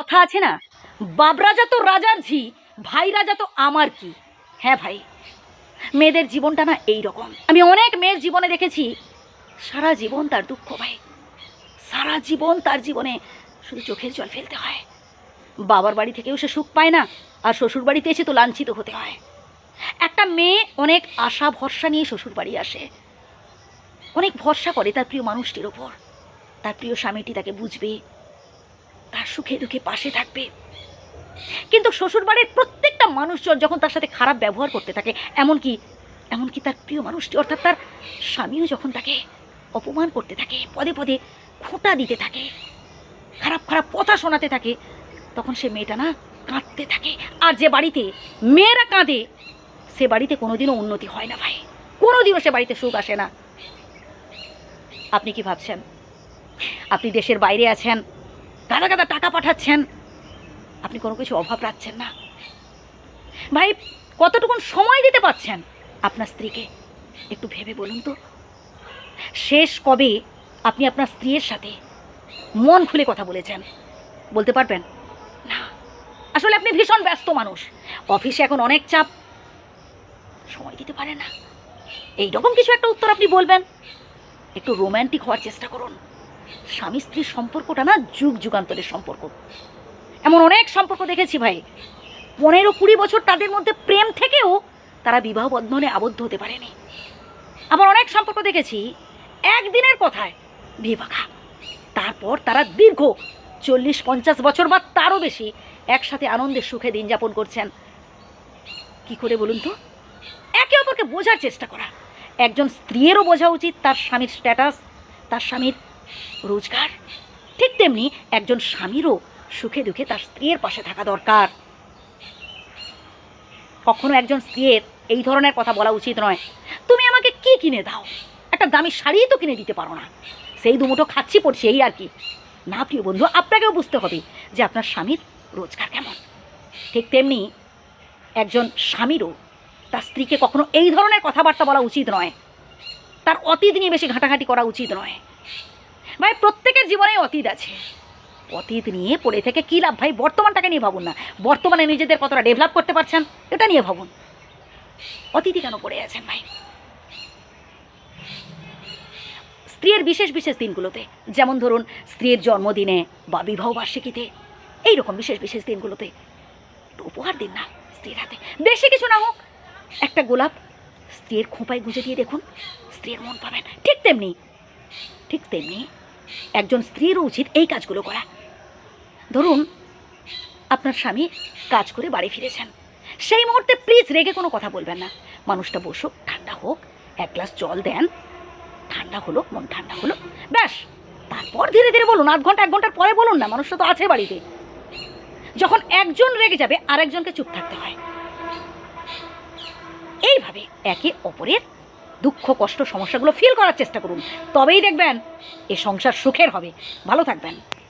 কথা আছে না? বাপ রাজা তো রাজার ঝি ভাই রাজা তো আমার কি। হ্যাঁ ভাই, মেয়েদের জীবনটা না এই রকম আমি অনেক মেয়ের জীবনে দেখেছি, সারা জীবন তার দুঃখ ভাই সারা জীবন তার জীবনে শুধু চোখের জল ফেলতে হয়। বাবার বাড়ি থেকেও সে সুখ পায় না, আর শ্বশুর বাড়িতে এসে তো লাঞ্ছিত হতে হয়। একটা মেয়ে অনেক আশা, ভরসা নিয়ে শ্বশুর বাড়ি আসে। অনেক ভরসা করে তার প্রিয় মানুষটির ওপর। তার প্রিয় স্বামীটি তাকে বুঝবে তার সুখে দুঃখে পাশে থাকবে। কিন্তু শ্বশুরবাড়ির প্রত্যেকটা মানুষজন যখন তার সাথে খারাপ ব্যবহার করতে থাকে, এমনকি এমনকি তার প্রিয় মানুষটি, অর্থাৎ তার স্বামীও যখন তাকে অপমান করতে থাকে, পদে পদে খোঁটা দিতে থাকে, খারাপ খারাপ কথা শোনাতে থাকে, তখন সে মেয়েটা না কাঁদতে থাকে। আর যে বাড়িতে মেয়েরা কাঁদে, সে বাড়িতে কোনোদিনও উন্নতি হয় না ভাই। কোনোদিনও সে বাড়িতে সুখ আসে না। আপনি কি ভাবছেন? আপনি দেশের বাইরে আছেন গাদা গাদা টাকা পাঠাচ্ছেন। আপনি কোনো কিছু অভাব রাখছেন না। ভাই, কতটুকুন সময় দিতে পারছেন আপনার স্ত্রীকে? একটু ভেবে বলুন তো। শেষ কবে আপনি আপনার স্ত্রীর সাথে মন খুলে কথা বলেছেন? বলতে পারবেন? না। আসলে আপনি ভীষণ ব্যস্ত মানুষ। অফিসে এখন অনেক চাপ। সময় দিতে পারে না। এই রকম কিছু একটা উত্তর আপনি বলবেন। একটু রোম্যান্টিক হওয়ার চেষ্টা করুন। স্বামী স্ত্রীর সম্পর্কটা না যুগ যুগান্তরের সম্পর্ক। এমন অনেক সম্পর্ক দেখেছি ভাই। পনেরো কুড়ি বছর তাদের মধ্যে প্রেম থেকেও তারা বিবাহ বন্ধনে আবদ্ধ হতে পারেনি। আবার অনেক সম্পর্ক দেখেছি, একদিনের কথায় বিয়ে পাখা তারপর তারা দীর্ঘ চল্লিশ পঞ্চাশ বছর বা তারও বেশি একসাথে আনন্দের সুখে দিন যাপন করছেন। কি করে বলুন তো? একে অপরকে বোঝার চেষ্টা করা। একজন স্ত্রীরও বোঝা উচিত তার স্বামীর স্ট্যাটাস তার স্বামীর রোজগার? ঠিক তেমনি একজন স্বামীরও সুখে দুঃখে তার স্ত্রীর পাশে থাকা দরকার। কখনো একজন স্ত্রীর এই ধরনের কথা বলা উচিত নয়। তুমি আমাকে কি কিনে দাও? একটা দামি শাড়িই তো কিনে দিতে পারো না। সেই দুমুঠো খাচ্ছি পড়ছি এই আর কি। না, প্রিয় বন্ধু, আপনাকেও বুঝতে হবে যে আপনার স্বামীর রোজগার কেমন। ঠিক তেমনি একজন স্বামীরও তার স্ত্রীকে কখনো এই ধরনের কথাবার্তা বলা উচিত নয়। তার অতীত নিয়ে বেশি ঘাঁটাঘাঁটি করা উচিত নয়। ভাই, প্রত্যেকের জীবনে অতীত আছে। অতীত নিয়ে পড়ে থেকে কী লাভ ভাই? বর্তমানটাকে নিয়ে ভাবুন না। বর্তমানে নিজেদের কতটা ডেভেলপ করতে পারছেন, এটা নিয়ে ভাবুন। অতীতই কেন পড়ে আছেন ভাই? স্ত্রীর বিশেষ বিশেষ দিনগুলোতে, যেমন ধরুন, স্ত্রীর জন্মদিনে বা বিবাহ বার্ষিকীতে, এইরকম বিশেষ বিশেষ দিনগুলোতে। একটু উপহার দিন না, স্ত্রীর হাতে। বেশি কিছু না হোক, একটা গোলাপ স্ত্রীর খোঁপায় গুঁজে দিয়ে দেখুন, স্ত্রীর মন পাবেন। ঠিক তেমনি ঠিক তেমনি একজন স্ত্রীরও উচিত এই কাজগুলো করা। ধরুন, আপনার স্বামী কাজ করে বাড়ি ফিরেছেন। সেই মুহূর্তে প্লিজ রেগে কোনো কথা বলবেন না। মানুষটা বসুক, ঠান্ডা হোক, এক গ্লাস জল দেন। ঠান্ডা হলো, মন ঠান্ডা হলো। ব্যাস, তারপর ধীরে ধীরে বলুন, আধ ঘণ্টা, এক ঘণ্টার পরে বলুন না, মানুষটা তো আছে বাড়িতে। যখন একজন রেগে যাবে, আরেকজনকে চুপ থাকতে হয়। এইভাবে একে অপরের দুঃখ, কষ্ট, সমস্যাগুলো ফিল করার চেষ্টা করুন। তবেই দেখবেন এ সংসার সুখের হবে। ভালো থাকবেন।